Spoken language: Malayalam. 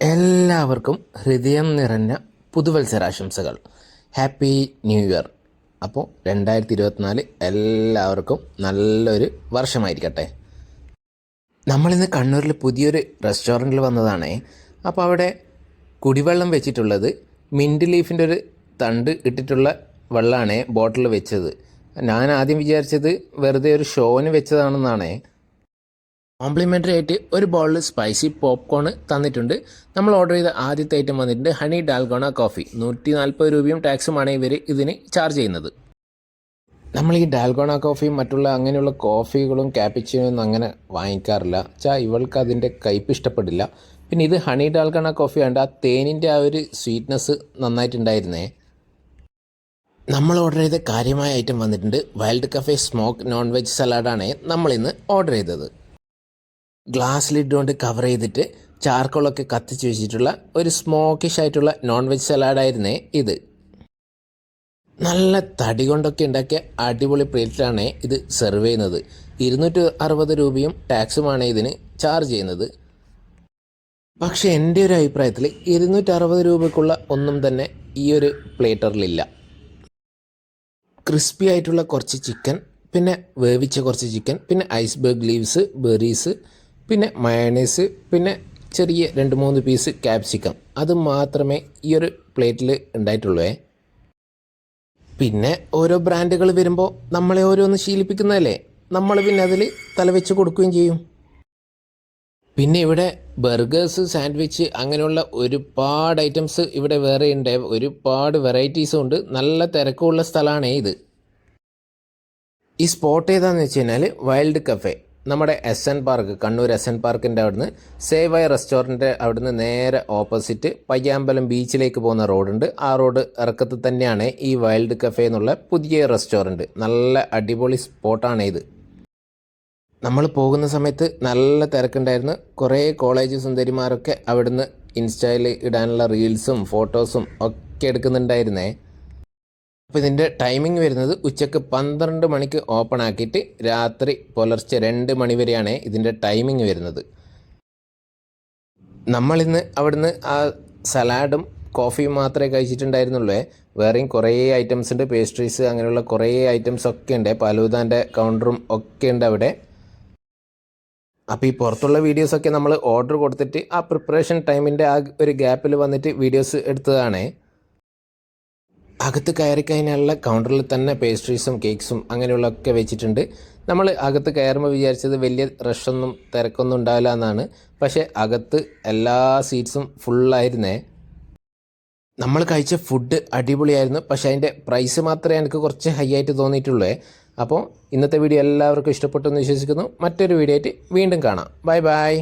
എല്ലാവർക്കും ഹൃദയം നിറഞ്ഞ പുതുവത്സരാശംസകൾ. ഹാപ്പി ന്യൂ ഇയർ അപ്പോൾ രണ്ടായിരത്തി ഇരുപത്തിനാല് എല്ലാവർക്കും നല്ലൊരു വർഷമായിരിക്കട്ടെ. നമ്മളിന്ന് കണ്ണൂരിൽ പുതിയൊരു റെസ്റ്റോറന്റിൽ വന്നതാണേ. അപ്പോൾ അവിടെ കുടിവെള്ളം വെച്ചിട്ടുള്ളത് മിന്റ് ലീഫിന്റെ ഒരു തണ്ട് ഇട്ടിട്ടുള്ള വെള്ളമാണ് ബോട്ടിൽ വെച്ചത്. ഞാൻ ആദ്യം വിചാരിച്ചത് വെറുതെ ഒരു ഷോന് വെച്ചതാണെന്നാണേ. കോംപ്ലിമെന്ററി ആയിട്ട് ഒരു ബൗളിൽ സ്പൈസി പോപ്കോൺ തന്നിട്ടുണ്ട്. നമ്മൾ ഓർഡർ ചെയ്ത ആദ്യത്തെ ഐറ്റം വന്നിട്ടുണ്ട് ഹണി ഡാൽഗോണ കോഫി. നൂറ്റി നാൽപ്പത് രൂപയും ടാക്സുമാണ് ഇവർ ഇതിന് ചാർജ് ചെയ്യുന്നത്. നമ്മൾ ഈ ഡാൽഗോണ കോഫിയും മറ്റുള്ള അങ്ങനെയുള്ള കോഫികളും ക്യാപ്പിച്ചിനൊന്നും അങ്ങനെ വാങ്ങിക്കാറില്ല. ചാ ഇവൾക്ക് അതിന്റെ കയ്പ് ഇഷ്ടപ്പെടില്ല. പിന്നെ ഇത് ഹണി ഡാൽഗോണ കോഫി ആണ്ട് ആ തേനിന്റെ ആ ഒരു സ്വീറ്റ്നെസ് നന്നായിട്ടുണ്ടായിരുന്നേ. നമ്മൾ ഓർഡർ ചെയ്ത കാര്യമായ ഐറ്റം വന്നിട്ടുണ്ട്. Wild cafe smoke non veg സലാഡാണ് നമ്മളിന്ന് ഓർഡർ ചെയ്തത്. ഗ്ലാസ് ലിഡ് കൊണ്ട് കവർ ചെയ്തിട്ട് ചാർക്കോളൊക്കെ കത്തിച്ച് വെച്ചിട്ടുള്ള ഒരു സ്മോക്കിഷ് ആയിട്ടുള്ള നോൺ വെജ് സലാഡായിരുന്നേ ഇത്. നല്ല തടി കൊണ്ടൊക്കെ ഉണ്ടാക്കിയ അടിപൊളി പ്ലേറ്റിലാണ് ഇത് സെർവ് ചെയ്യുന്നത്. ഇരുന്നൂറ്റി അറുപത് രൂപയും ടാക്സുമാണ് ഇതിന് ചാർജ് ചെയ്യുന്നത്. പക്ഷേ എന്റെ ഒരു അഭിപ്രായത്തിൽ ഇരുന്നൂറ്റി അറുപത് രൂപയ്ക്കുള്ള ഒന്നും തന്നെ ഈ ഒരു പ്ലേറ്ററിലില്ല ക്രിസ്പി ആയിട്ടുള്ള കുറച്ച് ചിക്കൻ പിന്നെ വേവിച്ച കുറച്ച് ചിക്കൻ പിന്നെ ഐസ്ബർഗ് ലീവ്സ് ബെറീസ് പിന്നെ മയണൈസ് പിന്നെ ചെറിയ രണ്ട് മൂന്ന് പീസ് ക്യാപ്സിക്കം അത് മാത്രമേ ഈ ഒരു പ്ലേറ്റിൽ ഉണ്ടായിട്ടുള്ളൂ പിന്നെ ഓരോ ബ്രാൻഡുകൾ വരുമ്പോൾ നമ്മളെ ഓരോന്ന് ശീലിപ്പിക്കുന്നതല്ലേ? നമ്മൾ പിന്നെ അതിൽ തലവെച്ച് കൊടുക്കുകയും ചെയ്യും. പിന്നെ ഇവിടെ ബർഗേഴ്സ് സാൻഡ്വിച്ച് അങ്ങനെയുള്ള ഒരുപാട് ഐറ്റംസ് ഇവിടെ വേറെ ഉണ്ട്. ഒരുപാട് വെറൈറ്റീസും ഉണ്ട്. നല്ല തിരക്കുള്ള സ്ഥലമാണ് ഇത്. ഈ സ്പോട്ട് ഏതാണെന്ന് വെച്ച് കഴിഞ്ഞാൽ വൈൽഡ് കഫേ നമ്മുടെ S N park Kannur S N പാർക്കിന്റെ അവിടുന്ന് സേവായ റെസ്റ്റോറന്റ് അവിടുന്ന് നേരെ ഓപ്പോസിറ്റ് പയ്യാമ്പലം ബീച്ചിലേക്ക് പോകുന്ന റോഡുണ്ട് ആ റോഡ് ഇറക്കത്തിൽ തന്നെയാണ് ഈ വൈൽഡ് കഫേ എന്നുള്ള പുതിയ റെസ്റ്റോറന്റ് നല്ല അടിപൊളി സ്പോട്ടാണ് ഇത്. നമ്മൾ പോകുന്ന സമയത്ത് നല്ല തിരക്കുണ്ടായിരുന്നു. കുറേ കോളേജ് സുന്ദരിമാരൊക്കെ അവിടുന്ന് ഇൻസ്റ്റയിൽ ഇടാനുള്ള റീൽസും ഫോട്ടോസും ഒക്കെ എടുക്കുന്നുണ്ടായിരുന്നേ. അപ്പോൾ ഇതിന്റെ ടൈമിംഗ് വരുന്നത് ഉച്ചയ്ക്ക് പന്ത്രണ്ട് മണിക്ക് ഓപ്പൺ ആക്കിയിട്ട് രാത്രി പുലർച്ചെ രണ്ട് മണി വരെയാണ് ഇതിന്റെ ടൈമിംഗ് വരുന്നത്. നമ്മളിന്ന് അവിടുന്ന് ആ സലാഡും കോഫിയും മാത്രമേ കഴിച്ചിട്ടുണ്ടായിരുന്നുള്ളൂ. വേറെയും കുറേ ഐറ്റംസ് ഉണ്ട് പേസ്ട്രീസ് അങ്ങനെയുള്ള കുറേ ഐറ്റംസ് ഒക്കെ ഉണ്ട് പാലൂദാന്റെ കൗണ്ടറും ഒക്കെ ഉണ്ട് അവിടെ. അപ്പോൾ ഈ പുറത്തുള്ള വീഡിയോസൊക്കെ നമ്മൾ ഓർഡർ കൊടുത്തിട്ട് ആ പ്രിപ്പറേഷൻ ടൈമിന്റെ ആ ഒരു ഗ്യാപ്പിൽ വന്നിട്ട് വീഡിയോസ് എടുത്തതാണേ. അകത്ത് കയറി കഴിഞ്ഞാലുള്ള കൗണ്ടറിൽ തന്നെ പേസ്ട്രീസും കേക്ക്സും അങ്ങനെയുള്ളതൊക്കെ വെച്ചിട്ടുണ്ട്. നമ്മൾ അകത്ത് കയറുമ്പോൾ വിചാരിച്ചത് വലിയ റഷൊന്നും തിരക്കൊന്നും ഉണ്ടാവില്ല എന്നാണ്. പക്ഷേ അകത്ത് എല്ലാ സീറ്റ്സും ഫുള്ളായിരുന്നേ നമ്മൾ കഴിച്ച ഫുഡ് അടിപൊളിയായിരുന്നു. പക്ഷേ അതിന്റെ പ്രൈസ് മാത്രമേ എനിക്ക് കുറച്ച് ഹൈ ആയിട്ട് തോന്നിയിട്ടുള്ളൂ. അപ്പോൾ ഇന്നത്തെ വീഡിയോ എല്ലാവർക്കും ഇഷ്ടപ്പെട്ടു എന്ന് വിശ്വസിക്കുന്നു. മറ്റൊരു വീഡിയോ ആയിട്ട് വീണ്ടും കാണാം. Bye bye